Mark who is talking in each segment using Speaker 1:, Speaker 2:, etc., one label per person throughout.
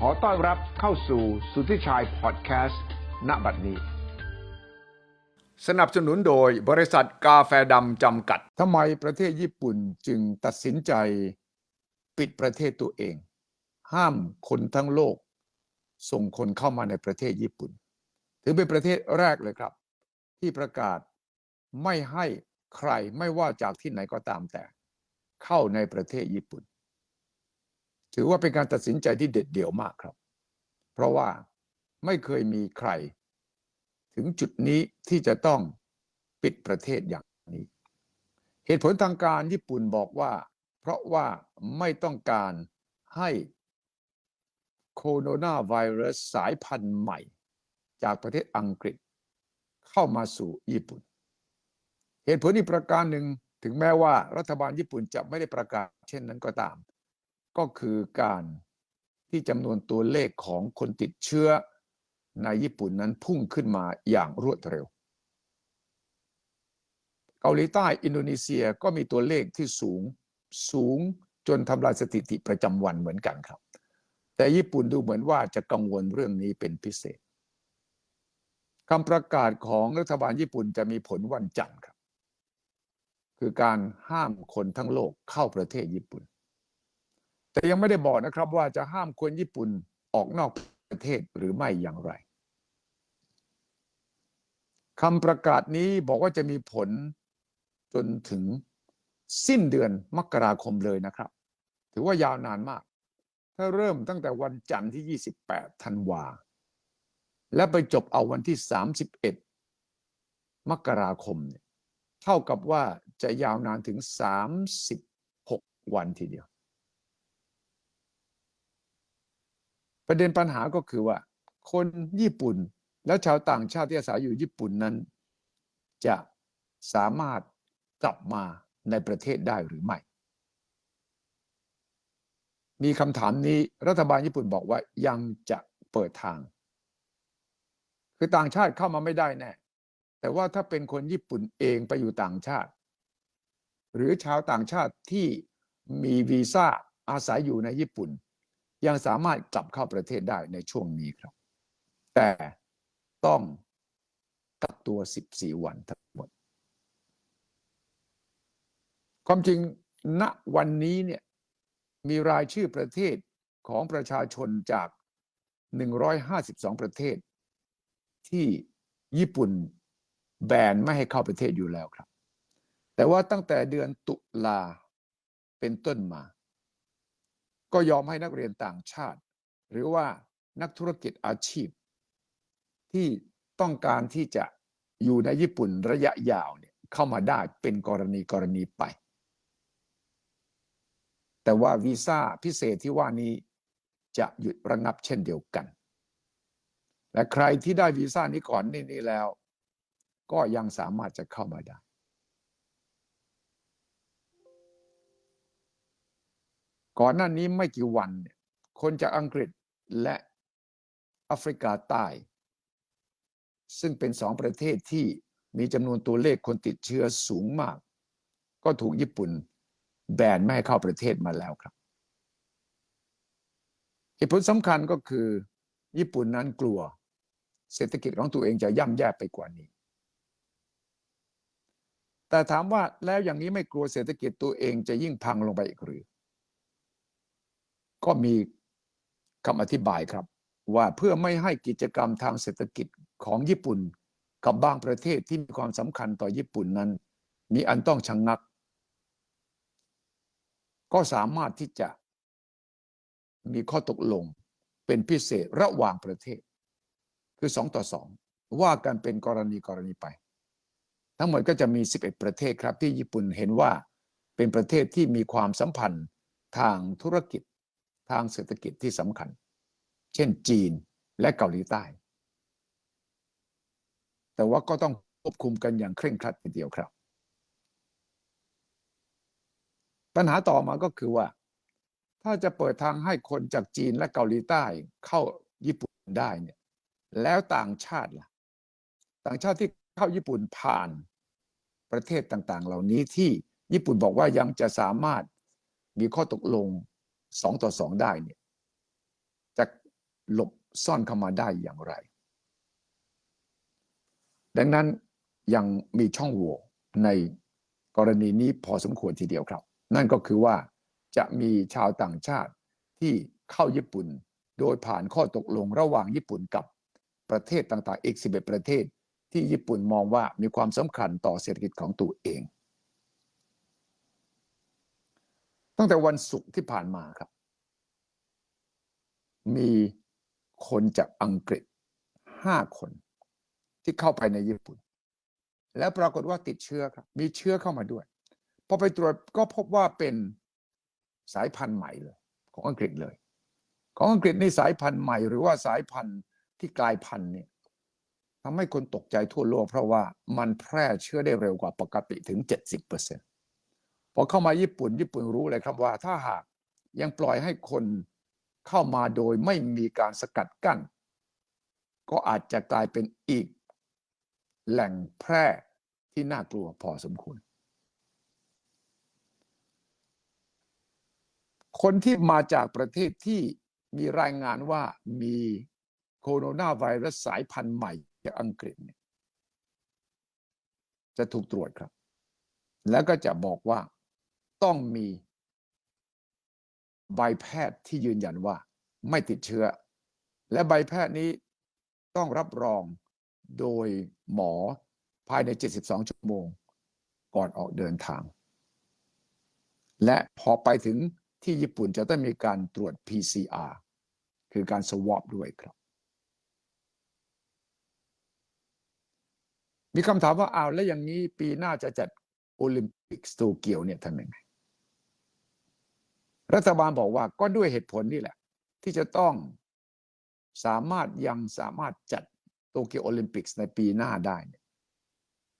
Speaker 1: ขอต้อนรับเข้าสู่สุทธิชัยพอดแคสต์ณบัดนี้ สนับสนุนโดยบริษัทกาแฟดำจำกัดทำไมประเทศญี่ปุ่นจึงตัดสินใจปิดประเทศตัวเอง ห้ามคนทั้งโลก ส่งคนเข้ามาในประเทศญี่ปุ่น ถือเป็นประเทศแรกเลยครับ ที่ประกาศไม่ให้ใครไม่ว่าจากที่ไหนก็ตามแต่ เข้าในประเทศญี่ปุ่น ถือว่าเป็นการตัดสินใจที่เด็ดเดี่ยวมากครับ เพราะว่าไม่เคยมีใคร ถึงจุดนี้ที่จะต้องปิดประเทศอย่างนี้ เหตุผลทางการญี่ปุ่นบอกว่า เพราะว่าไม่ต้องการให้โคโรนาไวรัสสายพันธุ์ใหม่ จากประเทศอังกฤษ เข้ามาสู่ญี่ปุ่น เหตุผลอีกประการหนึ่งถึงแม้ว่ารัฐบาลญี่ปุ่นจะไม่ได้ประกาศเช่นนั้นก็ตาม ก็คือการที่จำนวนตัวเลขของคนติดเชื้อในญี่ปุ่นนั้นพุ่งขึ้นมาอย่างรวดเร็ว เกาหลีใต้อินโดนีเซียก็มีตัวเลขที่สูงสูงจนทำลายสถิติประจำวันเหมือนกันครับ แต่ญี่ปุ่นดูเหมือนว่าจะกังวลเรื่องนี้เป็นพิเศษคำประกาศของรัฐบาลญี่ปุ่นจะมีผลวันจันทร์ครับ คือการห้ามคนทั้งโลกเข้าประเทศญี่ปุ่น แต่ยังไม่ได้บอกนะครับว่าจะห้ามคนญี่ปุ่นออกนอกประเทศหรือไม่อย่างไรคำประกาศนี้บอกว่าจะมีผลจนถึงสิ้นเดือนมกราคมเลยนะครับ ถือว่ายาวนานมาก ถ้าเริ่มตั้งแต่วันจันทร์ที่ 28 ธันวา และไปจบเอาวันที่ 31 มกราคมเนี่ยเท่ากับว่าจะยาวนานถึง 36 วันทีเดียว ประเด็นปัญหาก็คือว่า คนญี่ปุ่นและชาวต่างชาติที่อาศัยอยู่ญี่ปุ่นนั้น จะสามารถกลับมาในประเทศได้หรือไม่ มีคำถามนี้รัฐบาลญี่ปุ่นบอกว่ายังจะเปิดทาง คือต่างชาติเข้ามาไม่ได้แน่ แต่ว่าถ้าเป็นคนญี่ปุ่นเองไปอยู่ต่างชาติ หรือชาวต่างชาติที่มีวีซ่าอาศัยอยู่ในญี่ปุ่น ยังสามารถกลับเข้าประเทศได้ในช่วงนี้ครับ แต่ต้องกักตัว 14 วันทั้งหมด ความจริงณวันนี้เนี่ยมีรายชื่อประเทศของประชาชนจาก 152 ประเทศ ที่ญี่ปุ่นแบนไม่ให้เข้าประเทศอยู่แล้วครับ แต่ว่าตั้งแต่เดือนตุลาเป็นต้นมา ก็ยอมให้นักเรียนต่างชาติ หรือว่านักธุรกิจอาชีพ ที่ต้องการที่จะอยู่ในญี่ปุ่นระยะยาวเนี่ยเข้ามาได้เป็นกรณีกรณีไป แต่ว่าวีซ่าพิเศษที่ว่านี้จะหยุดระงับเช่นเดียวกัน และใครที่ได้วีซ่านี้ก่อนนี่นี้แล้ว ก็ยังสามารถจะเข้ามาได้ ก่อนหน้านี้ไม่กี่วันเนี่ยคนจากอังกฤษและแอฟริกาใต้ ซึ่งเป็นสองประเทศที่มีจำนวนตัวเลขคนติดเชื้อสูงมาก ก็ถูกญี่ปุ่นแบนไม่ให้เข้าประเทศมาแล้วครับเหตุผลสำคัญก็คือ ญี่ปุ่นนั้นกลัว เศรษฐกิจของตัวเองจะย่ำแย่ไปกว่านี้ แต่ถามว่าแล้วอย่างนี้ไม่กลัวเศรษฐกิจตัวเองจะยิ่งพังลงไปอีกหรือ ก็มีคำอธิบายครับ ว่าเพื่อไม่ให้กิจกรรมทางเศรษฐกิจของญี่ปุ่น กับบางประเทศที่มีความสำคัญต่อญี่ปุ่นนั้น มีอันต้องชะงงัก ก็สามารถที่จะมีข้อตกลงเป็นพิเศษระหว่างประเทศ คือสองต่อสองว่ากันเป็นกรณีกรณีไป ทั้งหมดก็จะมี 11 ประเทศครับที่ญี่ปุ่นเห็นว่าเป็นประเทศที่มีความสัมพันธ์ทางธุรกิจ ทางเศรษฐกิจที่สำคัญ เช่นจีนและเกาหลีใต้ แต่ว่าก็ต้องควบคุมกันอย่างเคร่งครัดทีเดียวครับ ปัญหาต่อมาก็คือว่า ถ้าจะเปิดทางให้คนจากจีนและเกาหลีใต้เข้าญี่ปุ่นได้เนี่ยแล้วต่างชาติล่ะ ต่างชาติที่เข้าญี่ปุ่นผ่านประเทศต่างๆ เหล่านี้ที่ญี่ปุ่นบอกว่ายังจะสามารถมีข้อตกลง สองต่อสองได้เนี่ยจะหลบซ่อนเข้ามาได้อย่างไร ดังนั้นยังมีช่องโหว่ในกรณีนี้พอสมควรทีเดียวครับ นั่นก็คือว่าจะมีชาวต่างชาติที่เข้าญี่ปุ่น โดยผ่านข้อตกลงระหว่างญี่ปุ่นกับประเทศต่างๆอีก11 ประเทศ ที่ญี่ปุ่นมองว่ามีความสำคัญต่อเศรษฐกิจของตัวเอง ตั้งแต่วันศุกร์ที่ผ่านมาครับ มีคนจากอังกฤษ5คนที่เข้าไปในญี่ปุ่น แล้วปรากฏว่าติดเชื้อครับ มีเชื้อเข้ามาด้วยพอไปตรวจก็พบว่าเป็นสายพันธุ์ใหม่เลย ของอังกฤษเลย ของอังกฤษนี่สายพันธุ์ใหม่หรือว่าสายพันธุ์ที่กลายพันธุ์เนี่ยทำให้คนตกใจทั่วโลกเพราะว่ามันแพร่เชื้อได้เร็วกว่าปกติถึง 70% พอเข้ามาญี่ปุ่น ญี่ปุ่นรู้เลยครับว่าถ้าหากยังปล่อยให้คนเข้ามาโดยไม่มีการสกัดกั้น ก็อาจจะกลายเป็นอีก แหล่งแพร่ที่น่ากลัวพอสมควร คนที่มาจากประเทศที่มีรายงานว่ามีโคโรนาไวรัสสายพันธุ์ใหม่จากอังกฤษเนี่ยจะถูกตรวจครับ แล้วก็จะบอกว่า ต้องมีใบแพทย์ที่ยืนยันว่าไม่ติดเชื้อ และใบแพทย์นี้ต้องรับรองโดยหมอภายใน 72 ชั่วโมง ก่อนออกเดินทาง และพอไปถึงที่ญี่ปุ่นจะต้องมีการตรวจ PCR คือการสวอปด้วยครับ มีคำถามว่าอ้าวแล้วอย่างนี้ปีหน้าจะจัดโอลิมปิกสโตเกียวเนี่ยทำยังไง รัฐบาลบอกว่าก็ด้วยเหตุผลนี่แหละ ที่จะต้องสามารถยังสามารถจัดโตเกียวโอลิมปิกในปีหน้าได้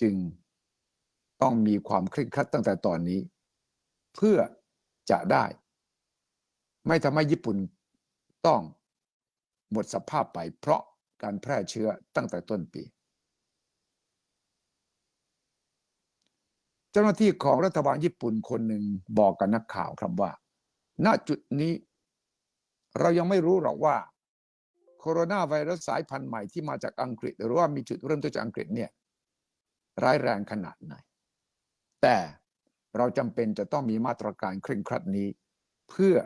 Speaker 1: จึงต้องมีความเคร่งครัดตั้งแต่ตอนนี้ เพื่อจะได้ ไม่ทำให้ญี่ปุ่นต้องหมดสภาพไปเพราะการแพร่เชื้อตั้งแต่ต้นปี เจ้าหน้าที่ของรัฐบาลญี่ปุ่นคนหนึ่งบอกกับนักข่าวครับว่า ณจุดนี้เรายังไม่รู้หรอกว่าโคโรนาไวรัสสายพันธุ์ใหม่ที่มาจากอังกฤษ หรือว่ามีจุดเริ่มต้นจากอังกฤษเนี่ยร้ายแรงขนาดไหน แต่เราจำเป็นจะต้องมีมาตรการเคร่งครัดนี้ เพื่อ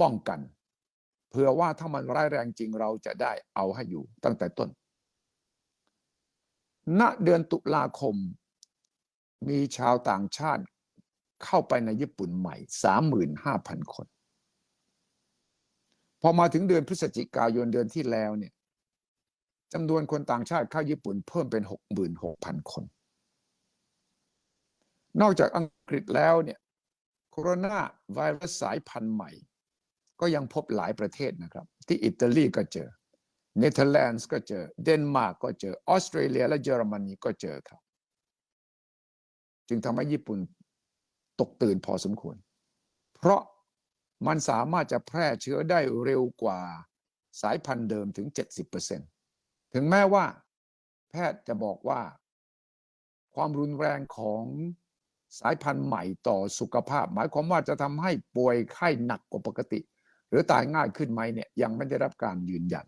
Speaker 1: ป้องกัน เพื่อว่าถ้ามันร้ายแรงจริงเราจะได้เอาให้อยู่ตั้งแต่ต้น ณเดือนตุลาคม มีชาวต่างชาติ เข้าไปในญี่ปุ่นใหม่ 35,000 คน พอมาถึงเดือนพฤศจิกายนเดือนที่แล้วเนี่ยจำนวนคนต่างชาติเข้าญี่ปุ่นเพิ่มเป็น 66,000 คน นอกจากอังกฤษแล้วเนี่ยโคโรนาไวรัสสายพันธุ์ใหม่ ก็ยังพบหลายประเทศนะครับ ที่อิตาลีก็เจอเนเธอร์แลนด์ก็เจอ เดนมาร์กก็เจอ ออสเตรเลียและเยอรมนีก็เจอครับ จึงทำให้ญี่ปุ่น ตกตื่นพอสมควร เพราะมันสามารถจะแพร่เชื้อได้เร็วกว่าสายพันธุ์เดิมถึง 70%ถึงแม้ว่า แพทย์จะบอกว่า ความรุนแรงของสายพันธุ์ใหม่ต่อสุขภาพ หมายความว่าจะทำให้ป่วยไข้หนักกว่าปกติ หรือตายง่ายขึ้นไหมเนี่ยยังไม่ได้รับการยืนยัน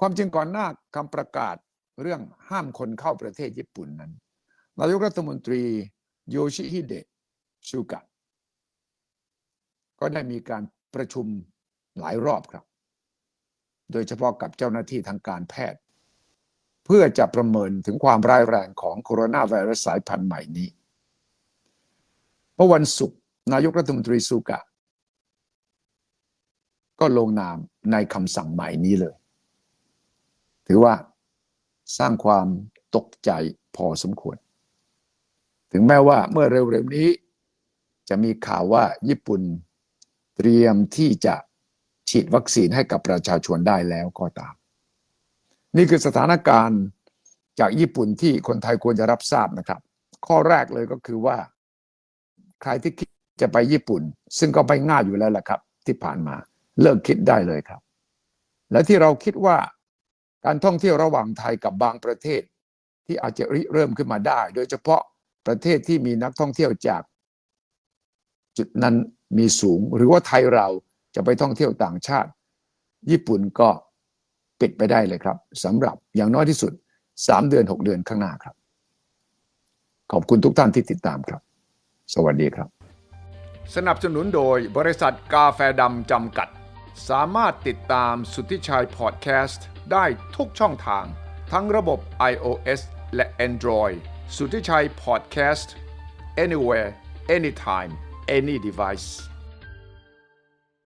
Speaker 1: ความจริงก่อนหน้าคำประกาศเรื่องห้ามคนเข้าประเทศญี่ปุ่นนั้นนายกรัฐมนตรี โยชิฮิเดะชูกะ ก็ได้มีการประชุมหลายรอบครับ โดยเฉพาะกับเจ้าหน้าที่ทางการแพทย์ เพื่อจะประเมินถึงความร้ายแรงของโคโรนาไวรัสสายพันธุ์ใหม่นี้เมื่อวันศุกร์นายกรัฐมนตรีซูกะ ก็ลงนามในคำสั่งใหม่นี้เลย ถือว่าสร้างความตกใจพอสมควร ถึงแม้ว่าเมื่อเร็วๆนี้ จะมีข่าวว่าญี่ปุ่นเตรียมที่จะฉีดวัคซีนให้กับประชาชนได้แล้วก็ตาม นี่คือสถานการณ์จากญี่ปุ่นที่คนไทยควรจะรับทราบนะครับ ข้อแรกเลยก็คือว่า ใครที่คิดจะไปญี่ปุ่น ซึ่งก็ไปง่ายอยู่แล้วแหละครับ ที่ผ่านมาเลิกคิดได้เลยครับ และที่เราคิดว่าการท่องเที่ยวระหว่างไทยกับบางประเทศ ที่อาจจะริเริ่มขึ้นมาได้ โดยเฉพาะ ประเทศที่มีนักท่องเที่ยวจาก จุดนั้นมีสูง หรือว่าไทยเราจะไปท่องเที่ยวต่างชาติ ญี่ปุ่นก็ปิดไปได้เลยครับสำหรับอย่างน้อยที่สุด 3 เดือน 6 เดือนข้างหน้าครับ ขอบคุณทุกท่านที่ติดตามครับ สวัสดีครับ สนับสนุนโดยบริษัทกาแฟดำจำกัด สามารถติดตามสุทธิชัยพอดแคสต์ได้ทุกช่องทาง ทั้งระบบ iOS และ Android สุทธิชัยพอดแคสต์ anywhere anytime any device